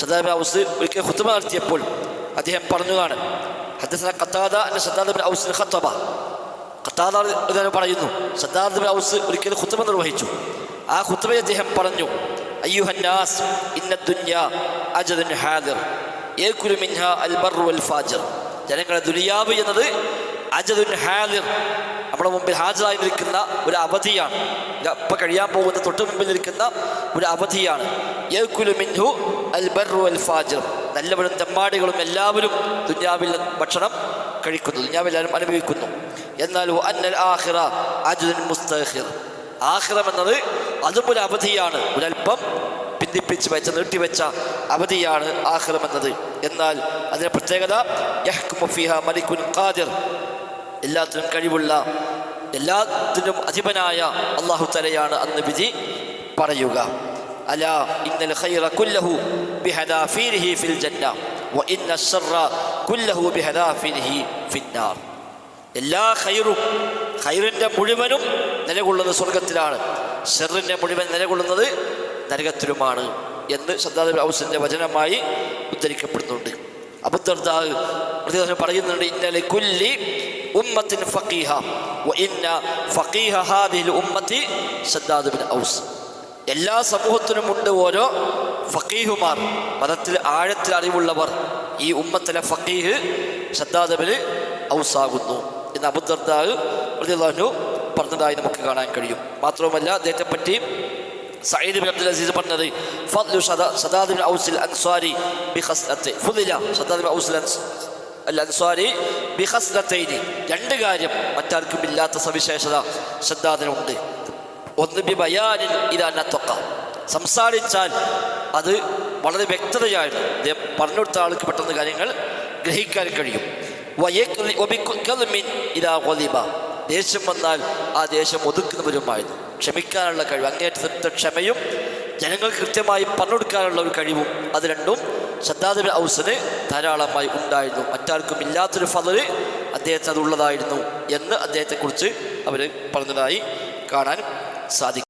ഷദ്ദാദ് ഔസ് ഒരിക്കൽ ഖുത്തുബ നടത്തിയപ്പോൾ അദ്ദേഹം പറഞ്ഞതാണ് ഹദ്ദസന ഖത്താദ ഷദ്ദാദ് ഔസ് ഖത്തബ. ഖത്താദ അദ്ദേഹം പറയുന്നു ഷദ്ദാദ് ഔസ് ഒരിക്കൽ ഖുത്തുബ നിർവഹിച്ചു. ആ ഖുത്തുബയിൽ അദ്ദേഹം പറഞ്ഞു അയ്യുഹന്നാസ് ഇന്ന ദുന്യ അജദുൻ ഹാദിർ ഏക്കുലു മിൻഹ അൽ ബർറു വൽ ഫാജിർ. ജനങ്ങളെ ദുനിയാവ് എന്നത് അജദുൻ ഹാദിർ നമ്മുടെ മുമ്പിൽ ഹാജരായി നിൽക്കുന്ന ഒരു അവധിയാണ്. ഇപ്പം കഴിയാൻ പോകുന്ന തൊട്ട് മുമ്പിൽ നിൽക്കുന്ന ഒരു അവധിയാണ്. ഫാജിർ നല്ലവരും തെമ്മാടികളും എല്ലാവരും ദുന്യാവിൽ ഭക്ഷണം കഴിക്കുന്നു ദുന്യാവിൽ എല്ലാവരും അനുഭവിക്കുന്നു. എന്നാൽ അന്നൽ ആഹിറ എന്നത് അതും ഒരു അവധിയാണ് ഒരല്പം പിന്തിപ്പിച്ച് വെച്ച നീട്ടിവെച്ച അവധിയാണ് ആഹ്റം എന്നത് എന്നാൽ അതിന് പ്രത്യേകത യഹ്കുമു ഫീഹ മലിക്കുൻ ഖാദിർ. എല്ലാത്തിനും കഴിവുള്ള എല്ലാത്തിനും അധിപനായ അള്ളാഹു തലയാണ് അന്ന് വിധി പറയുക. ഇന്നൽ ഖൈറ കുല്ലഹു ബിഹദാഫീരിഹി ഫിൽ ജന്ന വ ഇന്ന ശർറ കുല്ലഹു ബിഹദാഫീരിഹി ഫിന്നാർ എല്ലാ ഖൈറും ഖൈറിന്റെ മുഴുവനും നിലകൊള്ളുന്നത് സ്വർഗത്തിലാണ് ഷെറിന്റെ മുഴുവൻ നിലകൊള്ളുന്നത് നരകത്തിലുമാണ് എന്ന് സദ്ദാദ് ഔസിന്റെ വചനമായി ഉദ്ധരിക്കപ്പെടുന്നുണ്ട്. അബുദ്ധർദാഹ് പ്രതിദാഹം പറയുന്നുണ്ട് ഇന്നലെ കുല്ലി ഉമ്മത്തിൻ ഫക്കീഹ ഇന്ന ഫക്കീഹ ഹാദിൽ ഉമ്മത്തി സദ്ദാദ് ബിൻ ഔസ്. എല്ലാ സമൂഹത്തിനും ഉണ്ട് ഓരോ ഫക്കീഹുമാർ മതത്തിൽ ആഴത്തിൽ അറിവുള്ളവർ ഈ ഉമ്മത്തിലെ ഫക്കീഹ് സദ്ദാദബിന് ഔസാകുന്നു എന്ന് അബുദർദാഹ് പ്രതിദാഹു പറഞ്ഞതായി നമുക്ക് കാണാൻ കഴിയും. മാത്രവുമല്ല അദ്ദേഹത്തെ പറ്റി സയ്യിദ് ബിൻ അബ്ദുൽ അസീസ് പറഞ്ഞത് ഫദ്ലു സദാ സദാദ് ബിൻ ഔസിൽ അൻസ്വാരി ബിഖസ്ലത്തെ. ഫുദില സദാദ് ബിൻ ഔസിൽ അൽ അൻസ്വാരി ബിഖസ്ലത്തൈനി. രണ്ട് കാര്യം മറ്റാർക്കും ഇല്ലാത്ത സവിശേഷത സദ്ദാദിനുണ്ട് ഒന്ന് ബി ബയാനിൽ ഇതാണ് തൊക്ക സംസാരിച്ചാൽ അത് വളരെ വ്യക്തതയാണ് അദ്ദേഹം പറഞ്ഞു കൊടുത്ത ആൾക്ക് പെട്ടെന്ന് കാര്യങ്ങൾ ഗ്രഹിക്കാൻ കഴിയും. ഇതാ ദേഷ്യം വന്നാൽ ആ ദേഷ്യം ഒതുക്കുന്നവരുമായിരുന്നു. ക്ഷമിക്കാനുള്ള കഴിവ് അങ്ങേറ്റത്തെ ക്ഷമയും ജനങ്ങൾ കൃത്യമായി പറഞ്ഞു കൊടുക്കാനുള്ള ഒരു കഴിവും അത് രണ്ടും സദ്ദാദ് ഔസിന് ധാരാളമായി ഉണ്ടായിരുന്നു. മറ്റാർക്കും ഇല്ലാത്തൊരു ഫലര് അദ്ദേഹത്തിന് അതുള്ളതായിരുന്നു എന്ന് അദ്ദേഹത്തെക്കുറിച്ച് അവർ പറഞ്ഞതായി കാണാൻ സാധിക്കും.